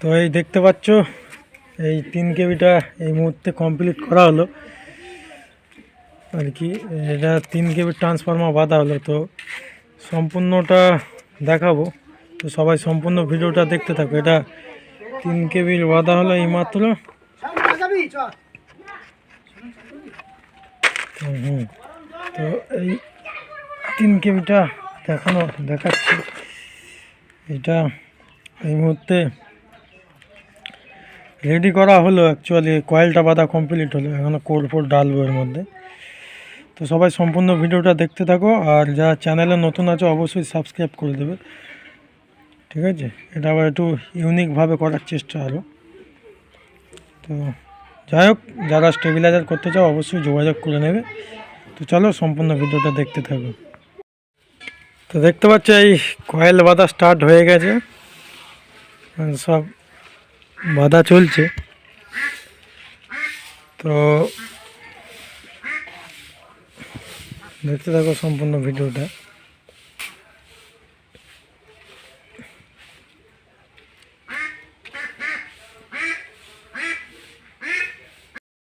তো এই দেখতে পাচ্ছ, এই তিন কেবিটা এই মুহূর্তে কমপ্লিট করা হলো। আর কি, এটা তিন কেবি ট্রান্সফর্মার বাঁধা হলো। তো সম্পূর্ণটা দেখাবো। তো সবাই সম্পূর্ণ ভিডিওটা দেখতে থাকো। এটা তিন কেবির বাঁধা হলো এই মাত্র। হুম। তো এই তিন কেবিটা দেখানো, দেখাচ্ছি। এটা এই মুহূর্তে রেডি করা হলো অ্যাকচুয়ালি কয়েলটা বাঁধা কমপ্লিট হলো, এখন কোর ফোর ডালবো এর মধ্যে। তো সবাই সম্পূর্ণ ভিডিওটা দেখতে থাকো, আর যা চ্যানেলে নতুন আছে, অবশ্যই সাবস্ক্রাইব করে দেবে। ঠিক আছে? এটা আবার একটু ইউনিকভাবে করার চেষ্টা আরও তো যাই হোক, যারা স্টেবিলাইজার করতে চাও, অবশ্যই যোগাযোগ করে নেবে। তো চলো সম্পূর্ণ ভিডিওটা দেখতে থাকো। তো দেখতে পাচ্ছ, এই কয়েল বাঁধা স্টার্ট হয়ে গেছে। সব বাঁধা চলছে। তো দেখতে থাকো সম্পূর্ণ ভিডিওটা।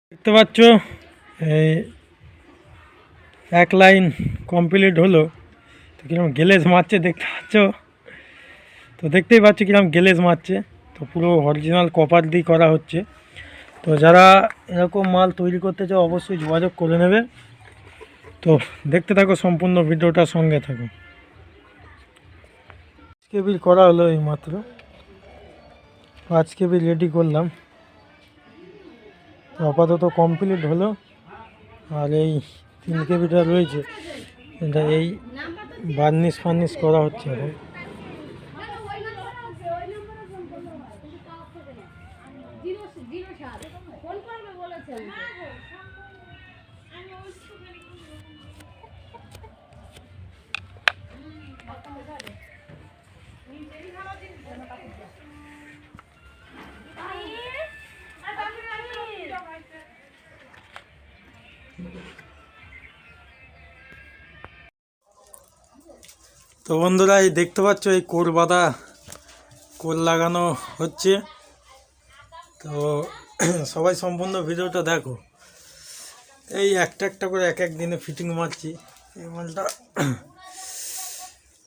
দেখতে পাচ্ছ, এই এক লাইন কমপ্লিট হলো। তো কীরকম গেলেজ মারছে দেখতে পাচ্ছ? তো দেখতেই পাচ্ছ কীরকম গেলেজ মারছে। তো পুরো অরিজিনাল কপার দিয়ে করা হচ্ছে। তো যারা এরকম মাল তৈরি করতে চাও, অবশ্যই যোগাযোগ করে নেবে। তো দেখতে থাকো সম্পূর্ণ ভিডিওটা, সঙ্গে থাকো। কেবির করা হলো এই মাত্র পাঁচ কেবি রেডি করলাম। আপাতত কমপ্লিট হলো। আর এই তিন কেবিটা রয়েছে। এটা এই বার্নিশ ফার্নিশ করা হচ্ছে এখন। ফোন করবে বলেছেন তো বন্ধুরা এই দেখতে পাচ্ছ এই কোর বাঁধা কোর লাগানো হচ্ছে। তো সবাই সম্পূর্ণ ভিডিওটা দেখো। এই একটা একটা করে এক এক দিনে ফিটিং মারছি। এই মালটা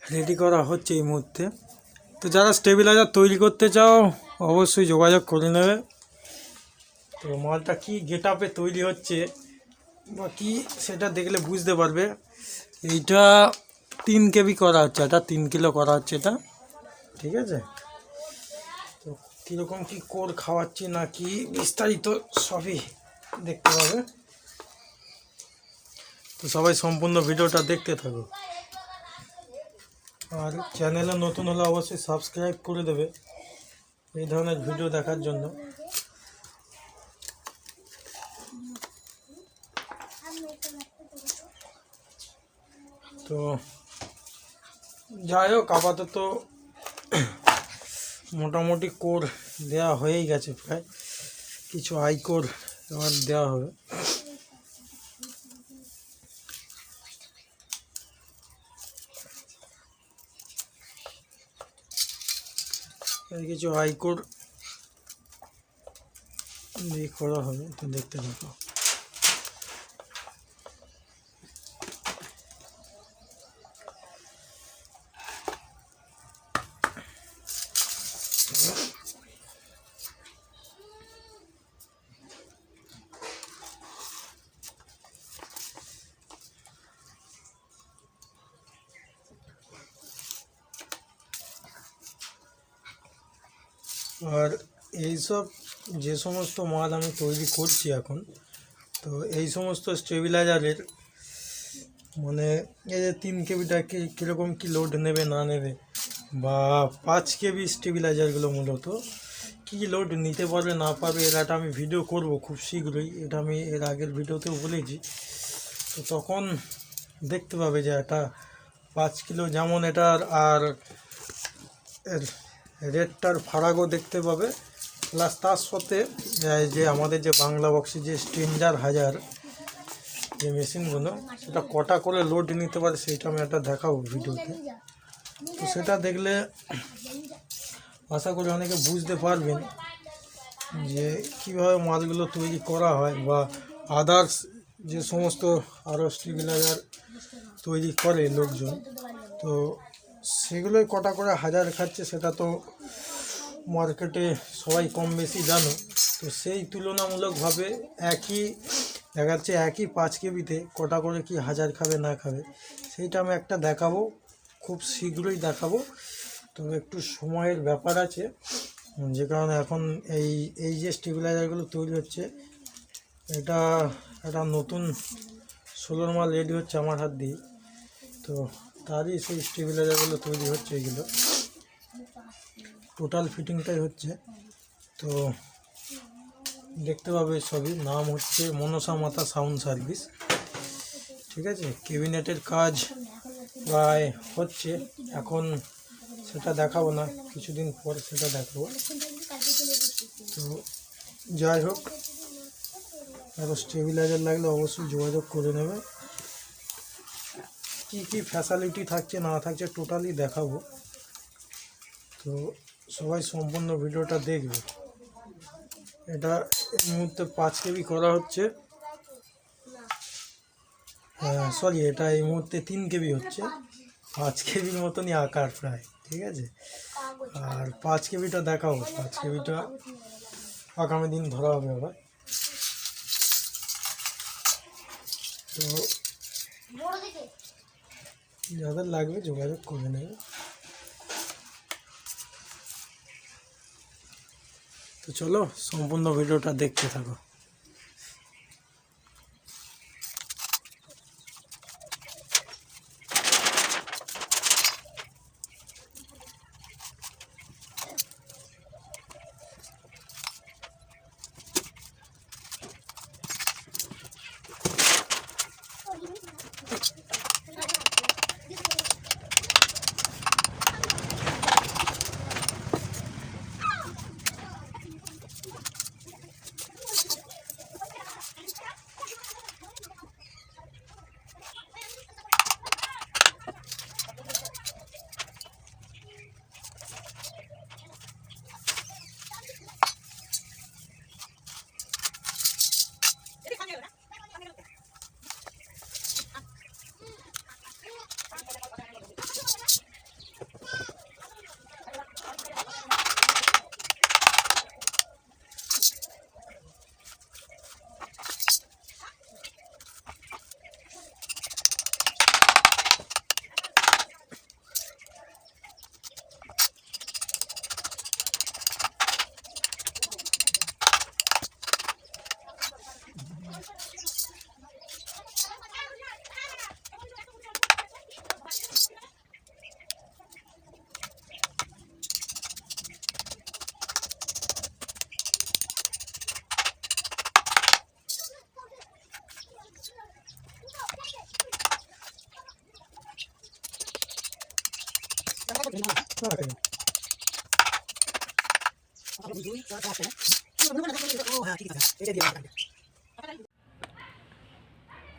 রেডি করা হচ্ছে এই মুহূর্তে। তো যারা স্টেবিলাইজার তৈরি করতে চাও, অবশ্যই যোগাযোগ করে নেবে। তো মালটা কি গেট আপে তৈরি হচ্ছে বা কি, সেটা দেখলে বুঝতে পারবে। এইটা তিন কেবি করা হচ্ছে, এটা তিন কিলো করা হচ্ছে এটা। ঠিক আছে? কীরকম কি কোর খাওয়াচ্ছি না কি, বিস্তারিত সবই দেখতে পাবে। তো সবাই সম্পূর্ণ ভিডিওটা দেখতে থাকো। আর চ্যানেলে নতুন হলে অবশ্যই সাবস্ক্রাইব করে দেবে এই ধরনের ভিডিও দেখার জন্য। তো যাই হোক, আপাতত মোটামুটি কোর দেওয়া হয়েই গেছে প্রায়। কিছু হাই কোর এবার দেওয়া হবে। কিছু হাই কোর দিয়ে করা হবে। দেখতে থাকো। আর এইসব যে সমস্ত মাল আমি তৈরি করছি এখন, তো এই সমস্ত স্টেবিলাইজারের মানে এই যে তিন কেবিটা কি, কীরকম কী লোড নেবে না নেবে, বা পাঁচ কেবি স্টেবিলাইজারগুলো মূলত, কী লোড নিতে পারবে না পারবে, এর একটা আমি ভিডিও করব খুব শীঘ্রই, এটা আমি এর আগের ভিডিওতেও বলেছি। তো তখন দেখতে পাবে যে এটা পাঁচ কিলো যেমন এটার, আর এর রেটটার ফারাকও দেখতে পাবে। প্লাস তার সাথে যে আমাদের যে বাংলা বক্সে যে স্ট্রেঞ্জার হাজার যে মেশিনগুলো, সেটা কটা করে লোড নিতে পারে সেইটা আমি একটা দেখাবো ভিডিওতে। তো সেটা দেখলে আশা করি অনেকে বুঝতে পারবেন যে কীভাবে মালগুলো তৈরি করা হয় বা আদার্স যে সমস্ত আরও স্টেবিলাইজার তৈরি করে লোকজন। তো সেগুলোই কটা করে হাজার খাচ্ছে সেটা তো মার্কেটে সবাই কম বেশি জানো। তো সেই তুলনামূলকভাবে একই, দেখা যাচ্ছে একই পাঁচ কেবিতে কটা করে কি হাজার খাবে না খাবে, সেইটা আমি একটা দেখাবো, খুব শীঘ্রই দেখাবো। তবে একটু সময়ের ব্যাপার আছে, যে কারণে এখন এই এই যে স্টেবিলাইজারগুলো তৈরি হচ্ছে, এটা একটা নতুন ষোলোর মাল রেডি হচ্ছে আমার হাত দিয়ে। তো তারই সেই স্টেবিলাইজারগুলো তৈরি হচ্ছে এগুলো। টোটাল ফিটিংটাই হচ্ছে। তো দেখতে পাবে সবই। নাম হচ্ছে মনসা মাতা সাউন্ড সার্ভিস। ঠিক আছে? ক্যাবিনেটের কাজ প্রায় হচ্ছে। এখন সেটা দেখাবো না। কিছুদিন পর সেটা দেখাবো। তো যাই হোক আরও স্টেবিলাইজার লাগলে অবশ্যই যোগাযোগ করে নেবে। কী কী ফ্যাসিলিটি থাকছে, না থাকছে টোটালি দেখাবো। তো সবাই সম্পূর্ণ ভিডিওটা দেখবে। এটা এই মুহূর্তে পাঁচ কেবি করা হচ্ছে। হ্যাঁ সরি এটা এই মুহূর্তে তিন কেবি হচ্ছে। পাঁচ কেবির মতনই আকার প্রায়, ঠিক আছে? আর পাঁচ কেবিটা দেখাবো। পাঁচ কেবিটা আগামী দিন ধরা হবে আবার। তো যাদের লাগবে যোগাযোগ করে নেবে তো চলো সম্পূর্ণ ভিডিওটা দেখতে থাকো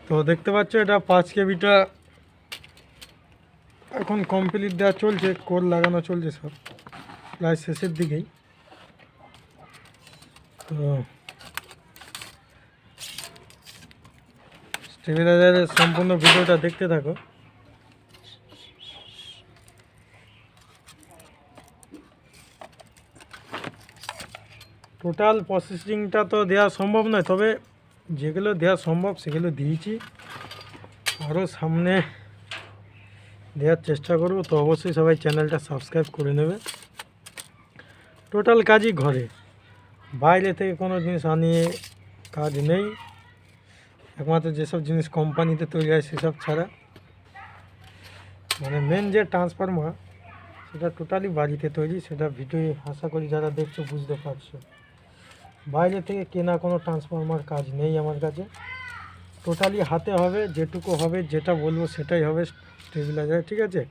তো দেখতে পাচ্ছ এটা পাঁচ কেবিটা এখন কমপ্লিট দেওয়া চলছে, কোর লাগানো চলছে সব। প্রায় শেষের দিকেই। তো স্টেবিলাইজারের সম্পূর্ণ ভিডিওটা দেখতে থাকো। টোটাল প্রসেসিংটা তো দেওয়া সম্ভব নয়, তবে যেগুলো দেওয়া সম্ভব সেগুলো দিয়েছি। আরও সামনে দেওয়ার চেষ্টা করব, তো অবশ্যই সবাই চ্যানেলটা সাবস্ক্রাইব করে নেবে। টোটাল কাজই ঘরে। বাইরে থেকে কোনো জিনিস আনিয়ে কাজ নেই। একমাত্র যেসব জিনিস কোম্পানিতে তৈরি হয় সেসব ছাড়া। মানে মেন যে ট্রান্সফরমার সেটা টোটালি বাড়িতে তৈরি, সেটা ভিডিও আশা করি যারা দেখছ বুঝতে পারছ। বাইরে থেকে কেনা কোনো ট্রান্সফরমার কাজ নেই আমার কাছে। টোটালি হাতে হবে, যেটুকু হবে, যেটা বলব সেটাই হবে স্টেবিলাইজার ঠিক আছে?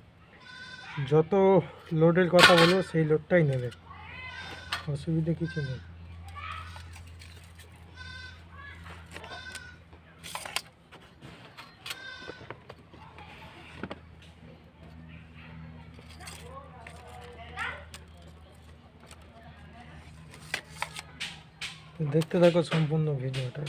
যত লোডের কথা বলব, সেই লোডটাই নেবে। অসুবিধে কিছু নেই। দেখতে থাকো সম্পূর্ণ ভিডিওটা।